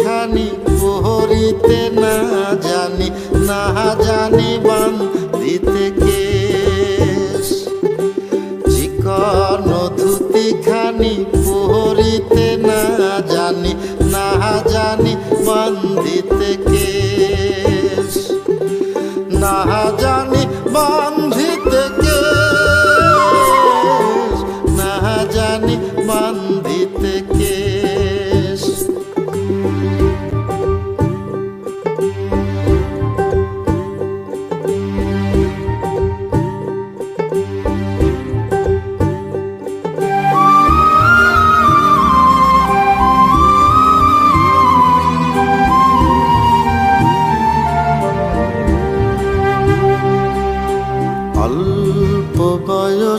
খানি পহরিতে না জানি না জানি বান দিতে কেশ। চিকন ধুতি খানি পহরিতে না জানি না জানি বান দিতে কেশ। না জানি বান্ধিতে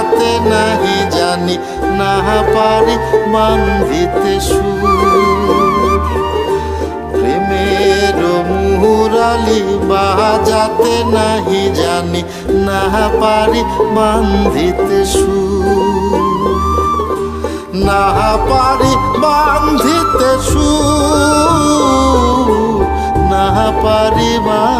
বাজাতে নাহি জানি, না পারি বান্ধিতে সুর। প্রেমের মুরালি বাজাতে নাহি জানি, না পারি বান্ধিতে সুর। না পারি বান্ধিতে সুর, না পারি বান্ধিতে